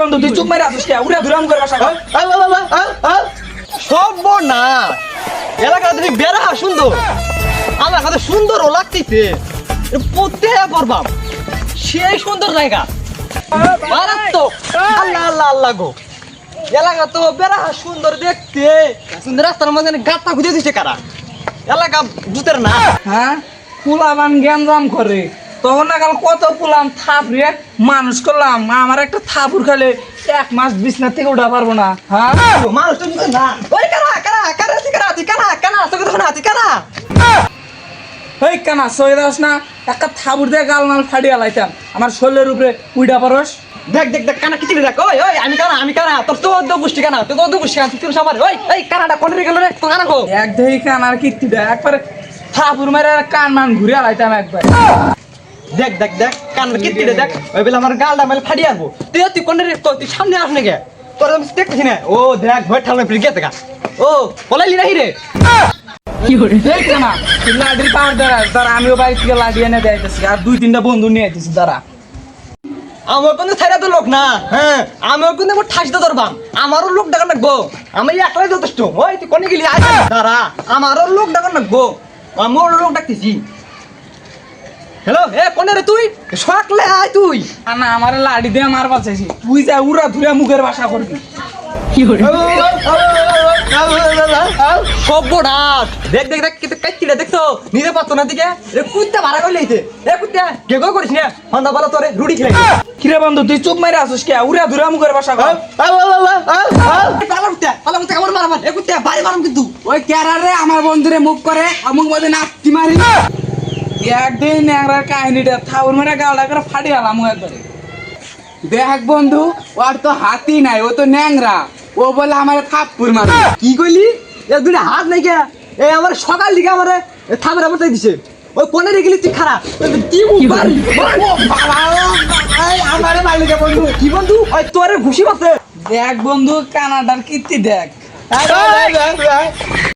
বন্ধু তুই চুপ মারি আসিস উড়ে ধুরাম করে। বাসা সব না এলাকা তুমি বেড়া সুন্দর আমার কাছে সুন্দর লাগতেছে প্রত্যেক করবাম সেই সুন্দর জায়গা। মারাত্মক। আল্লাহ আল্লাহ আল্লাহ গো। এলাকা তো বেড়া সুন্দর দেখতে। সুন্দর রাস্তার মাঝখানে গাঁতটা খুঁজে দিচ্ছে কারা? এলাকা জুতের না। হ্যাঁ? পুলাবান গ্যাঞ্জাম করে। তখন নাগাল কত পুলাম থাপ রে মানুষ করলাম। আমার একটা থাপুর খালে এক মাস বিছনা থেকে উঠা পারব না। হ্যাঁ? মানুষ তো না। ওই কারা কারা কারা কারা কারা কারা তোকে দেখো না কারা? এই কানা সই দাস না একটা থাপুর দিয়ে গাল মাল ফাটিয়ে লাইতাম। আমার শরীরের উপরে উইডা পারস। দেখ দেখ দেখ কানা কিচিরে দেখ? ওই ওই আমি কানা আমি কানা তোর তো অর্ধ গোষ্ঠী কানা তোর অর্ধ গোষ্ঠী কানা তুই সবার ওই এই কানাটা কোন গেল রে? তো কানা কো? এক দেহি কান আর কীর্তি দেয় একবারে থাপুর মেরে কান মান ঘুরে লাইতাম একবার। দেখ দেখ দেখ কান কিচিরে দেখ। ওই বেলা আমার গালটা মেলে ফাড়ি আসব তুই তুই কোন রে তুই সামনে আস নাকি? তোর আমি দেখতেছি না। ও দেখ ভয় ঠালমে ফিরে গেছে গা। ও পলাইলি নাহি রে? এই কানা তুই লাঠির পাওয়ার দ্বারা দ্বারা আমিও বাড়ি থেকে লাঠি এনে দেয়াইতেছি আর দুই তিনটা বন্ধু নিয়ে আইতেছি দ্বারা আমার কিন্তু ছাইরা তো লোক না হ্যাঁ? আমার কিন্তু আমার ঠাসতে ধরবাম আমারও লোক ডাকা লাগবো আমি একলাই যথেষ্ট। ওই তুই কোনে গেলি? আয়। দাঁড়া আমারও লোক ডাকা লাগবো আমার লোক ডাকতেছি। হ্যালো এ কোনে রে তুই? সকালে আয় তুই। না আমার লাঠি দিয়ে মার বাঁচাইছি। তুই যা উড়া ধুরে মুখের বাসা করবি। সর্বনাশ দেখ দেখ দেখ কিন্তু কাইতিটা দেখছ নিজে পাচ্ছ না দিকে। রে কুত্তা ভাড়া এ কুত্তা কে গো করিস না? হন্দা বলা তোরে রুটি কিরে বন্ধু তুই চুপ মারি আসিস কে? উড়া ধুরে মুখের বাসা কর। পালা কুত্তা পালা কুত্তা আমার মারা মার। এ কুত্তা বাড়ি মারুম কিন্তু। ওই ক্যারারে আমার বন্ধুরে মুখ করে আমুক মধ্যে নাচতি মারি। একদিন ন্যাংরার কাহিনীটা থাউর মেরে গালটা করে ফাটি আলাম একবারে। দেখ বন্ধু ওর তো হাতি নাই ও তো ন্যাংরা। ও বলে আমার থাপ্পুর মারে কি কইলি? এ দুটা হাত নাই কে? এ আমার সকাল দিকে আমারে থামের অবস্থায় দিছে। ওই কোনে রে গেলি তুই খারাপ কি আমারে মারলি বন্ধু? কি বন্ধু? ওই তোরে ঘুষি পাচ্ছে দেখ বন্ধু কানাডার কীর্তি দেখ।